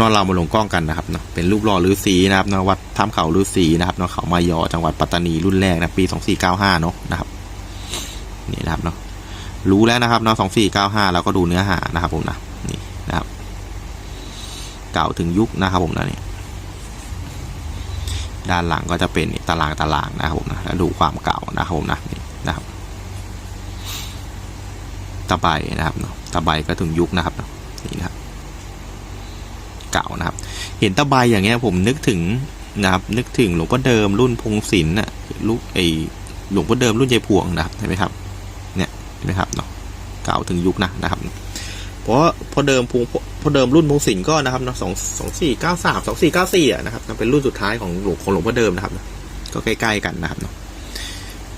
นอนเรามาลงกล้องกันนะครับเนาะเป็นรูปหล่อฤาษีนะครับเนาะวัดถ้ำเขาฤาษีนะครับเนาะเขามายอจังหวัดปัตตานีรุ่นแรกนะปี2495เนาะนะครับนี่นะครับเนาะรู้แล้วนะครับเนาะ2495แล้วก็ดูเนื้อหานะครับผมนะนี่นะครับเก่าถึงยุคนะครับผมนะเนี่ยด้านหลังก็จะเป็นตารางตารางนะครับผมนะแล้วดูความเก่านะครับผมนะนี่นะครับตะไบนะครับเนาะตะไบก็ถึงยุคนะครับเนาะนี่นะครับ เก่านะครับ เห็นตะไบอย่างเงี้ยผมนึกถึงนะครับ นึกถึงหลวงพ่อเดิมรุ่นพงศิลป์น่ะลูกไอหลวงพ่อเดิมรุ่นยายพวงนะครับเห็นไหมครับ เนี่ยเห็นไหมครับเนาะเก่าถึงยุคนะนะครับ เพราะพอเดิมพงพอเดิมรุ่นพงศิลป์ก็นะครับเนาะสองสองสี่เก้าสามสองสี่เก้าสี่อะนะครับเป็นรุ่นสุดท้ายของหลวงของหลวงพ่อเดิมนะครับ ก็ใกล้ๆกันนะครับเนาะ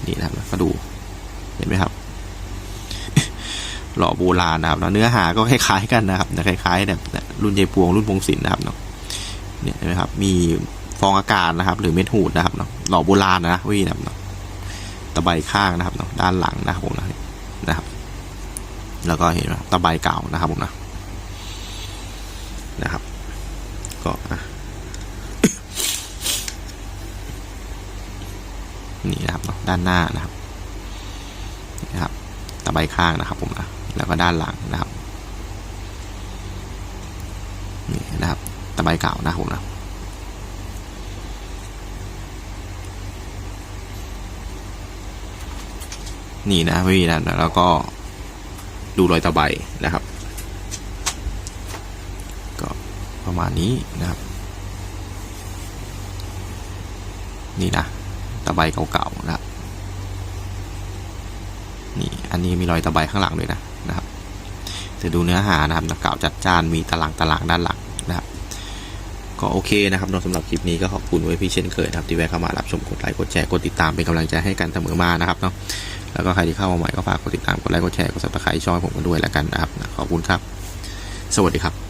นี่นะครับมาดูเห็นไหมครับหล่อโบราณนะครับเนาะเนื้อหาก็คล้ายๆกันนะครับนะคล้ายๆแบบ รุ่นยายพวงรุ่นพงศิลป์นะครับเนาะเนี่ยเห็นไหมครับ มีฟองอากาศนะครับ หรือเม็ดหูดนะครับเนาะหล่อโบราณนะวินะครับเนาะตะไบข้างนะครับเนาะด้านหลังนะครับผมนะนะครับ แล้วก็เห็นไหมตะไบเก่านะครับผมนะนะครับ ก็อะนี่นะครับเนาะด้านหน้านะครับนี่นะครับ ตะไบข้างนะครับผมนะแล้วก็ด้านหลังนะครับนี่ นะครับเก่านะผมนะนี่นะพี่นะแล้วก็ดูรอยตะไบนะครับ ก็ประมาณนี้นะครับ นี่นะตะไบเก่าๆนะครับนี่อันนี้มีรอยตะไบข้างหลังด้วยนะนะครับจะดูเนื้อหานะครับกกล่าวจัดจานมีตารางตารางด้านหลังนะครับ ก็โอเคนะครับสำหรับคลิปนี้ก็ขอบคุณไว้พี่เช่นเคยนะครับที่แวะเข้ามารับชมกดไลค์กดแชร์กดติดตามเป็นกำลังใจให้กันเสมอมานะครับเนาะแล้วก็ใครที่เข้ามาใหม่ก็ฝากกดติดตามกดไลค์กดแชร์กดซับสไครต์ช่องผมกันด้วยแล้วกันนะครับขอบคุณครับ สวัสดีครับ